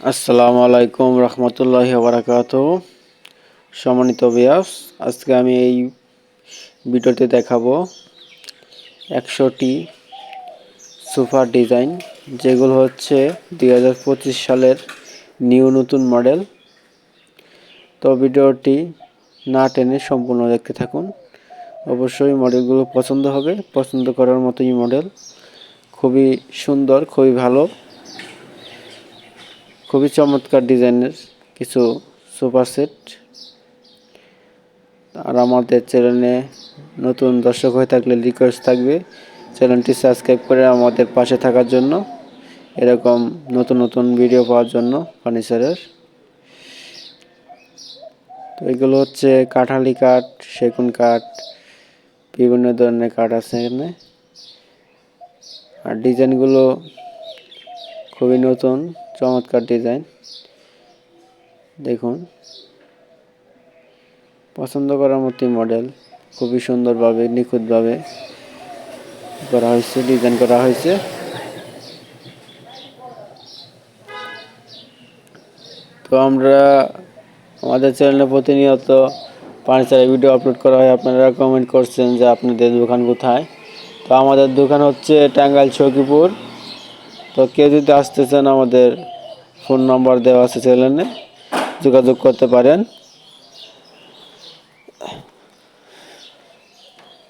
আসসালামু আলাইকুম রহমতুল্লাহি বারাকাত সম্মানিত বিয়াস আজকে আমি এই ভিডিওতে দেখাবো একশোটি সুপার ডিজাইন, যেগুলো হচ্ছে দু হাজার পঁচিশ সালের নিউ নতুন মডেল। তো ভিডিওটি না টেনে সম্পূর্ণ দেখতে থাকুন। অবশ্যই মডেলগুলো পছন্দ হবে, পছন্দ করার মতোই মডেল। খুবই সুন্দর, খুবই ভালো। খুবই চমৎকার ডিজাইনের কিছু সোফা সেট। আর আমাদের চ্যানেলে নতুন দর্শক হয়ে থাকলে রিকোয়েস্ট থাকবে, চ্যানেলটি সাবস্ক্রাইব করে আমাদের পাশে থাকার জন্য। এরকম নতুন নতুন ভিডিও পাওয়ার জন্য ফার্নিচারের তো এগুলো হচ্ছে কাঠালি কাঠ, সেগুন কাঠ, বিভিন্ন ধরনের কাঠ আছে এখানে। আর ডিজাইনগুলো খুবই নতুন। চমৎকার ডিজাইন। দেখুন। পছন্দ করার মতোই মডেল, খুবই সুন্দরভাবে, নিখুঁতভাবে করা হয়েছে, ডিজাইন করা হয়েছে। তো আমরা আমাদের চ্যানেলে প্রতিনিয়ত ফার্নিচারের ভিডিও আপলোড করা হয়। আপনারা কমেন্ট করছেন যে আপনাদের দোকান কোথায়? তো আমাদের দোকান হচ্ছে টাঙ্গাইল চৌকিপুর তো কেউ যদি আসতে চান আমাদের ফোন নাম্বার দেওয়া আছে চ্যানেলে যোগাযোগ করতে পারেন।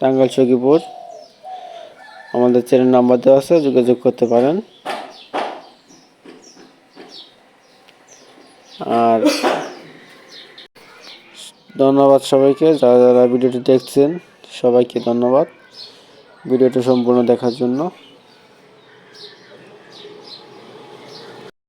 টাঙ্গাইল চৌকিপুর আমাদের চ্যানেল নাম্বার দেওয়া আছে, যোগাযোগ করতে পারেন। আর ধন্যবাদ সবাইকে, যারা যারা ভিডিওটি দেখছেন, সবাইকে ধন্যবাদ। ভিডিওটি সম্পূর্ণ দেখার জন্য।